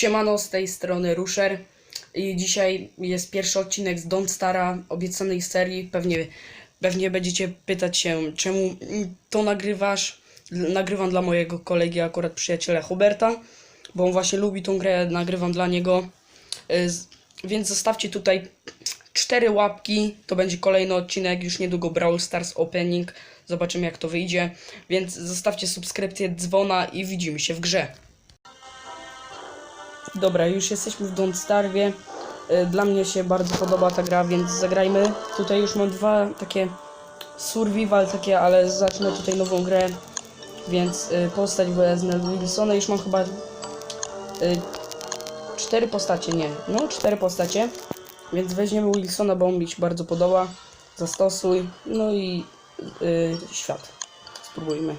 Siemano, z tej strony Rusher i dzisiaj jest pierwszy odcinek z Don't Stara, obiecanej serii. Pewnie, pewnie będziecie pytać się, czemu to nagrywasz. Nagrywam dla mojego kolegi, akurat przyjaciela Huberta, bo on właśnie lubi tą grę, nagrywam dla niego. Y, Więc zostawcie tutaj cztery łapki, to będzie kolejny odcinek, już niedługo Brawl Stars Opening, zobaczymy jak to wyjdzie. Więc zostawcie subskrypcję, dzwona i widzimy się w grze. Dobra, już jesteśmy w Don't Starwie. Y, Dla mnie się bardzo podoba ta gra, więc zagrajmy. Tutaj już mam dwa takie survival takie, ale zacznę tutaj nową grę. Więc y, postać wezmę Wilsona. Już mam chyba y, cztery postacie, nie. No, cztery postacie. Więc weźmiemy Wilsona, bo on mi się bardzo podoba. Zastosuj. No i świat. Spróbujmy.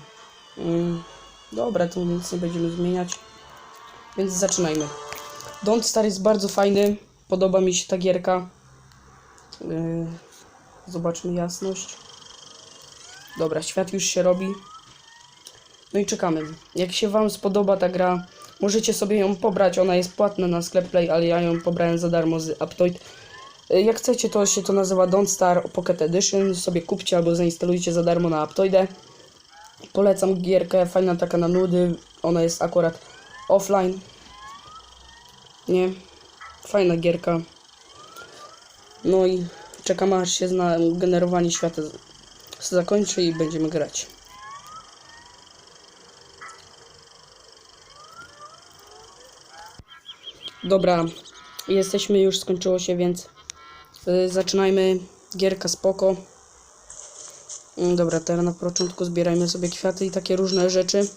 Ym, dobra, tu nic nie będziemy zmieniać. Więc zaczynajmy. Don't Star jest bardzo fajny. Podoba mi się ta gierka. Yy, zobaczmy jasność. Dobra, świat już się robi. No i czekamy. Jak się Wam spodoba ta gra, możecie sobie ją pobrać. Ona jest płatna na sklep Play, ale ja ją pobrałem za darmo z Aptoid. Yy, Jak chcecie, to się to nazywa Don't Star Pocket Edition. Sobie kupcie albo zainstalujcie za darmo na Aptoidę. Polecam gierkę, fajna taka na nudy. Ona jest akurat offline. Nie. Fajna gierka. No i czekam aż się zna generowanie świata zakończy i będziemy grać. Dobra, jesteśmy już, skończyło się, więc y, zaczynajmy. Gierka spoko. Mm, Dobra, teraz na początku zbierajmy sobie kwiaty i takie różne rzeczy.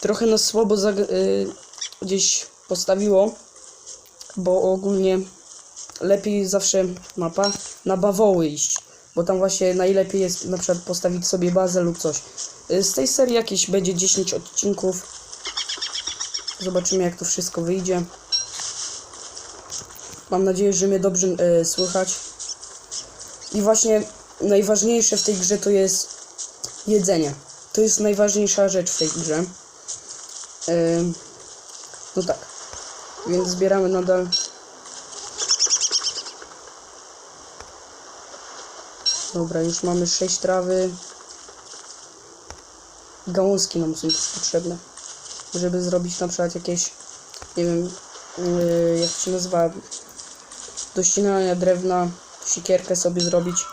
Trochę nas słabo y, gdzieś postawiło, bo ogólnie lepiej zawsze mapa na bawoły iść, bo tam właśnie najlepiej jest na przykład postawić sobie bazę lub coś. Y, Z tej serii jakieś będzie 10 odcinków. Zobaczymy jak to wszystko wyjdzie. Mam nadzieję, że mnie dobrze y, słychać. I właśnie najważniejsze w tej grze to jest jedzenie. To jest najważniejsza rzecz w tej grze. No tak. Więc zbieramy nadal. Dobra, już mamy 6 trawy. Gałązki nam są też potrzebne. Żeby zrobić na przykład jakieś, nie wiem, yy, jak się nazywa, do ścinania drewna, sikierkę sobie zrobić.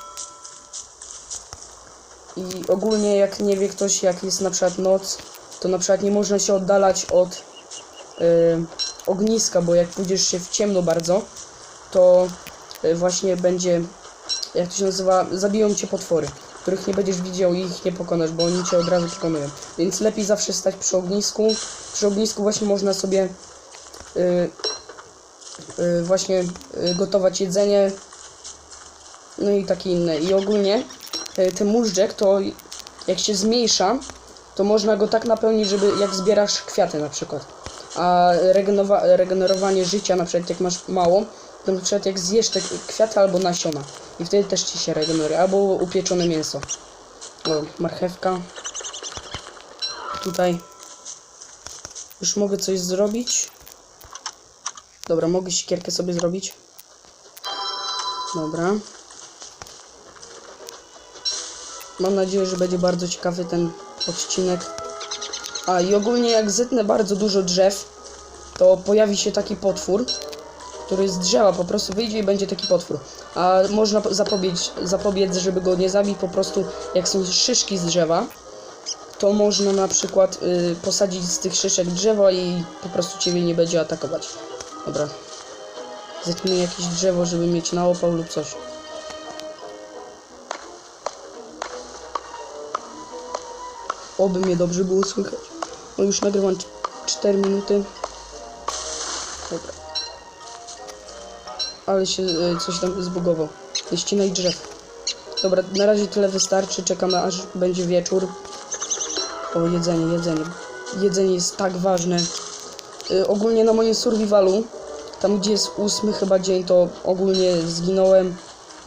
I ogólnie jak nie wie ktoś, jak jest na przykład noc, to na przykład nie można się oddalać od y, ogniska, bo jak pójdziesz się w ciemno bardzo, to y, właśnie będzie, jak to się nazywa, zabiją cię potwory, których nie będziesz widział i ich nie pokonasz, bo oni cię od razu pokonują. Więc lepiej zawsze stać przy ognisku. Przy ognisku właśnie można sobie y, y, właśnie y, gotować jedzenie, no i takie inne. I ogólnie y, ten móżdżek to jak się zmniejsza, to można go tak napełnić, żeby jak zbierasz kwiaty na przykład. A regenerowa- regenerowanie życia, na przykład jak masz mało, to na przykład jak zjesz te kwiaty albo nasiona. I wtedy też ci się regeneruje. Albo upieczone mięso. O, marchewka. Tutaj. Już mogę coś zrobić. Dobra, mogę siekierkę sobie zrobić. Dobra. Mam nadzieję, że będzie bardzo ciekawy ten odcinek. A i ogólnie jak zetnę bardzo dużo drzew, to pojawi się taki potwór, który z drzewa po prostu wyjdzie i będzie taki potwór. A można po- zapobiec, zapobiec, żeby go nie zabić, po prostu jak są szyszki z drzewa, to można na przykład y, posadzić z tych szyszek drzewo i po prostu ciebie nie będzie atakować. Dobra. Zetnę jakieś drzewo, żeby mieć na opał lub coś. Oby mnie dobrze było słychać. O, już nagrywam 4 minuty. Dobra. Ale się e, coś tam zbugował. Ścinaj drzew. Dobra, na razie tyle wystarczy. Czekamy aż będzie wieczór. O, jedzenie, jedzenie. Jedzenie jest tak ważne. Y, ogólnie na moim survivalu, tam gdzie jest ósmy chyba dzień, to ogólnie zginąłem,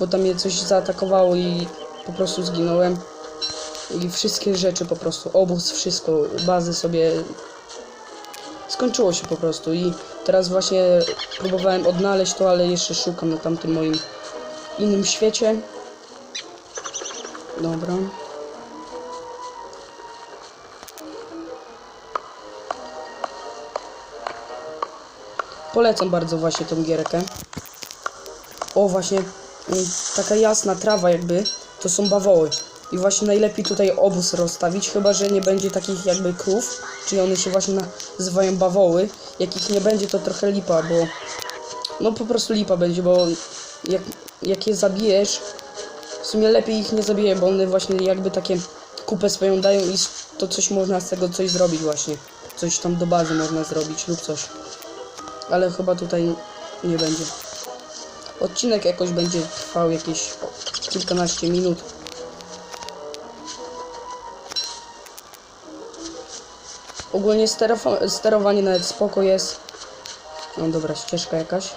bo tam mnie coś zaatakowało i po prostu zginąłem. I wszystkie rzeczy po prostu, obóz, wszystko, bazy sobie skończyło się po prostu i teraz właśnie próbowałem odnaleźć to, ale jeszcze szukam na tamtym moim innym świecie. Dobra. Polecam bardzo właśnie tą gierkę. O, właśnie mm, taka jasna trawa jakby, to są bawoły. I właśnie najlepiej tutaj obóz rozstawić, chyba że nie będzie takich jakby krów, czyli one się właśnie nazywają bawoły. Jak ich nie będzie, to trochę lipa, bo... No po prostu lipa będzie, bo jak, jak je zabijesz, w sumie lepiej ich nie zabiję, bo one właśnie jakby takie kupę swoją dają i to coś można z tego coś zrobić właśnie. Coś tam do bazy można zrobić lub coś. Ale chyba tutaj nie będzie. Odcinek jakoś będzie trwał jakieś kilkanaście minut. Ogólnie sterowanie nawet spoko jest. No dobra, ścieżka jakaś.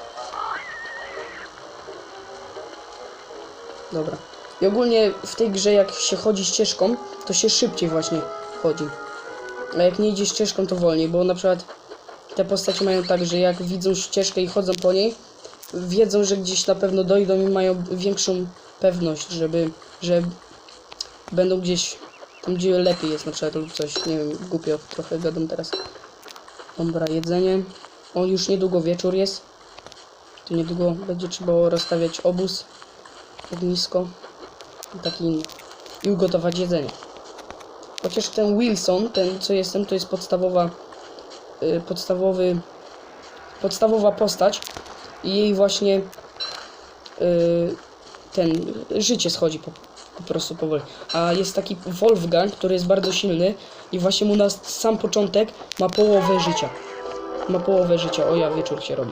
Dobra. I ogólnie w tej grze jak się chodzi ścieżką, to się szybciej właśnie chodzi. A jak nie idzie ścieżką, to wolniej, bo na przykład te postacie mają tak, że jak widzą ścieżkę i chodzą po niej, wiedzą, że gdzieś na pewno dojdą i mają większą pewność, żeby, że będą gdzieś tam, gdzie lepiej jest na przykład lub coś. Nie wiem, głupio trochę gadam teraz. Dobra, jedzenie. O, już niedługo wieczór jest. To niedługo będzie trzeba rozstawiać obóz, ognisko i taki inny. I ugotować jedzenie. Chociaż ten Wilson, ten co jestem, to jest podstawowa, y, podstawowy, podstawowa postać i jej właśnie y, ten życie schodzi po, po prostu powoli. A jest taki Wolfgang, który jest bardzo silny i właśnie mu na sam początek ma połowę życia. Ma połowę życia. O ja, wieczór się robi.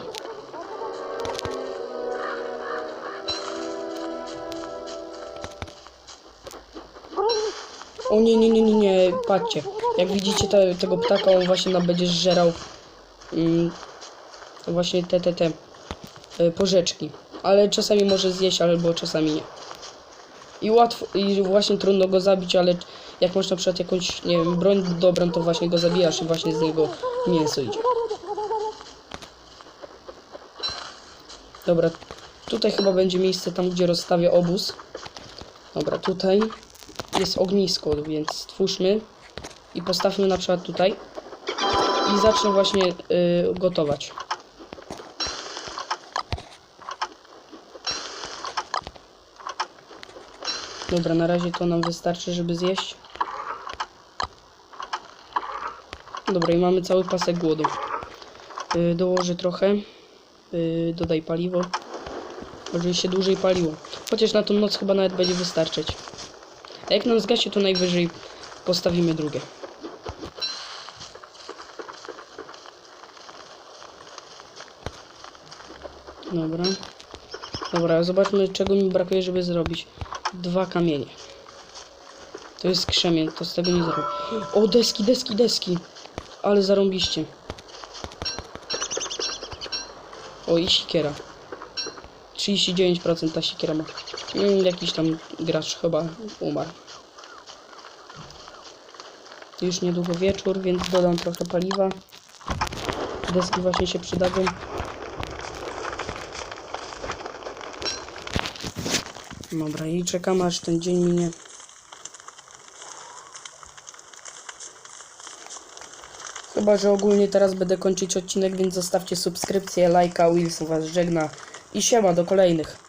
O nie, nie, nie, nie, nie, patrzcie. Jak widzicie te, tego ptaka, on właśnie nam będzie zżerał mm, właśnie te, te, te y, porzeczki. Ale czasami może zjeść, albo czasami nie. I łatwo, i właśnie trudno go zabić, ale jak masz na przykład jakąś, nie wiem, broń dobrą, to właśnie go zabijasz i właśnie z niego mięso idzie. Dobra, tutaj chyba będzie miejsce tam, gdzie rozstawię obóz. Dobra, tutaj jest ognisko, więc stwórzmy i postawmy na przykład tutaj i zacznę właśnie y, gotować. Dobra, na razie to nam wystarczy, żeby zjeść. Dobra, i mamy cały pasek głodu. Yy, dołożę trochę. Yy, dodaj paliwo. Żeby się dłużej paliło. Chociaż na tą noc chyba nawet będzie wystarczyć. A jak nam zgasi, to najwyżej postawimy drugie. Dobra. Dobra, zobaczmy czego mi brakuje, żeby zrobić. Dwa kamienie. To jest krzemień, to z tego nie zrobię. O, deski, deski, deski. Ale zarąbiście. O, i sikiera. 39% ta sikiera ma. Mm, jakiś tam gracz chyba umarł. Już niedługo wieczór, więc dodam trochę paliwa. Deski właśnie się przydadzą. Dobra, i czekamy aż ten dzień minie. Chyba, że ogólnie teraz będę kończyć odcinek, więc zostawcie subskrypcję, lajka, Wilson was żegna i siema do kolejnych.